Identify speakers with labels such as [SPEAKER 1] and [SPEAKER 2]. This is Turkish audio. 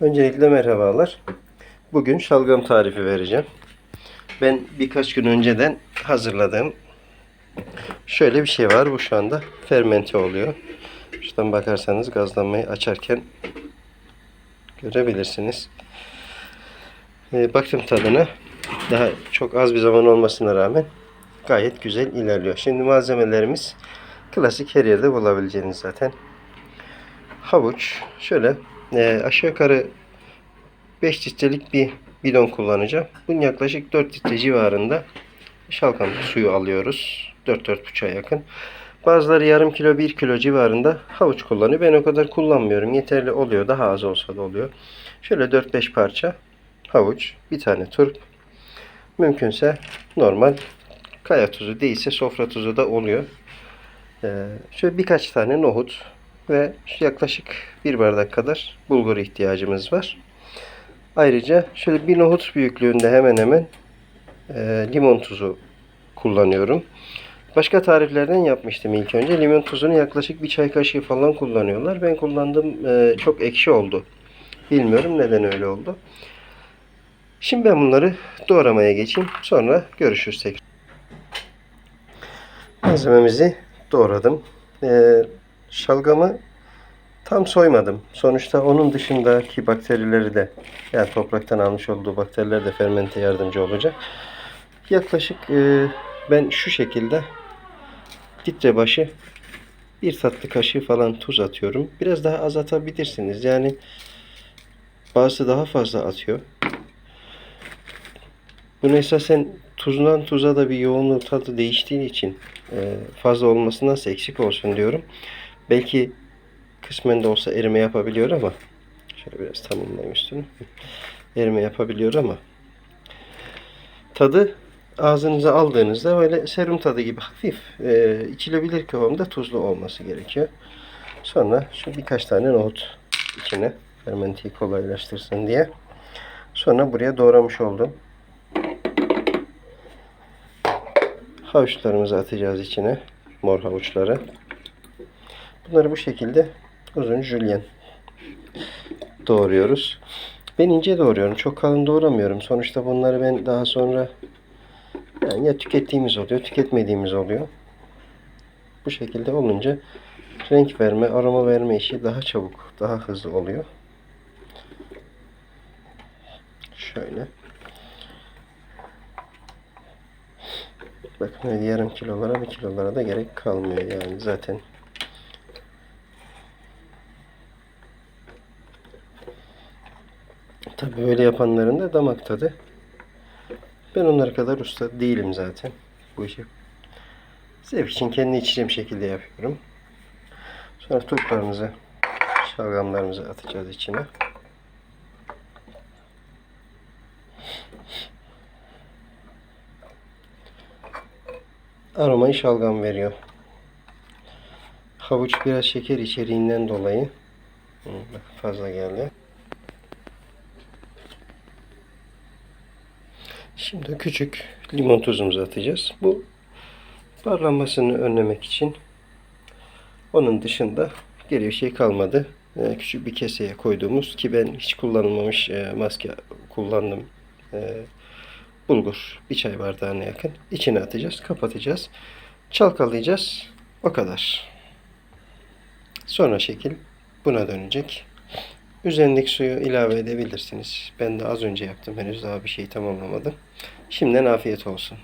[SPEAKER 1] Öncelikle merhabalar. Bugün şalgam tarifi vereceğim. Ben birkaç gün önceden hazırladığım şöyle bir şey var. Bu şu anda fermente oluyor. Şuradan bakarsanız gazlanmayı açarken görebilirsiniz. Ee, baktım tadına. Daha çok az bir zaman olmasına rağmen gayet güzel ilerliyor. Şimdi malzemelerimiz klasik her yerde bulabileceğiniz zaten. Havuç. Şöyle e, aşağı yukarı 5 litrelik bir bidon kullanacağım. Bunun yaklaşık 4 litre civarında şalgam suyu alıyoruz. 4-4,5'a yakın. Bazıları yarım kilo 1 kilo civarında havuç kullanıyor. Ben o kadar kullanmıyorum. Yeterli oluyor. Daha az olsa da oluyor. Şöyle 4-5 parça havuç. Bir tane turp. Mümkünse normal kaya tuzu değilse sofra tuzu da oluyor. Ee, şöyle birkaç tane nohut ve yaklaşık bir bardak kadar bulgur ihtiyacımız var. Ayrıca şöyle bir nohut büyüklüğünde hemen hemen e, limon tuzu kullanıyorum. Başka tariflerden yapmıştım ilk önce. Limon tuzunu yaklaşık bir çay kaşığı falan kullanıyorlar. Ben kullandığım e, çok ekşi oldu. Bilmiyorum neden öyle oldu. Şimdi ben bunları doğramaya geçeyim. Sonra görüşürüz tekrar. Malzememizi doğradım. Ee, şalgamı tam soymadım. Sonuçta onun dışındaki bakterileri de yani topraktan almış olduğu bakteriler de fermente yardımcı olacak. Yaklaşık e, ben şu şekilde litre başı bir tatlı kaşığı falan tuz atıyorum. Biraz daha az atabilirsiniz. Yani bazısı daha fazla atıyor. Bunu esasen tuzdan tuza da bir yoğunluğu tadı değiştiği için e, fazla olmasındansa eksik olsun diyorum. Belki kısmen de olsa erime yapabiliyor ama şöyle biraz tamamlayayım üstünü. Erime yapabiliyor ama tadı ağzınıza aldığınızda böyle serum tadı gibi hafif e, içilebilir kıvamda tuzlu olması gerekiyor. Sonra şu birkaç tane nohut içine fermenteyi kolaylaştırsın diye. Sonra buraya doğramış olduğum havuçlarımızı atacağız içine. Mor havuçları. Bunları bu şekilde uzun jülyen doğruyoruz. Ben ince doğruyorum. Çok kalın doğramıyorum. Sonuçta bunları ben daha sonra yani ya tükettiğimiz oluyor, tüketmediğimiz oluyor. Bu şekilde olunca renk verme, aroma verme işi daha çabuk, daha hızlı oluyor. Şöyle. Bakın öyle yarım kilolara bir kilolara da gerek kalmıyor yani zaten. Tabii böyle yapanların da damak tadı. Ben onlar kadar usta değilim zaten. Bu işi zevk için kendi içeceğim şekilde yapıyorum. Sonra turplarımızı, şalgamlarımızı atacağız içine. aromayı şalgam veriyor. Havuç biraz şeker içeriğinden dolayı fazla geldi. Şimdi küçük limon tuzumuzu atacağız. Bu parlanmasını önlemek için onun dışında geriye bir şey kalmadı. Ee, küçük bir keseye koyduğumuz ki ben hiç kullanılmamış e, maske kullandım. Ee, bulgur bir çay bardağına yakın içine atacağız kapatacağız çalkalayacağız o kadar sonra şekil buna dönecek üzerindeki suyu ilave edebilirsiniz. Ben de az önce yaptım. Henüz daha bir şey tamamlamadım. Şimdiden afiyet olsun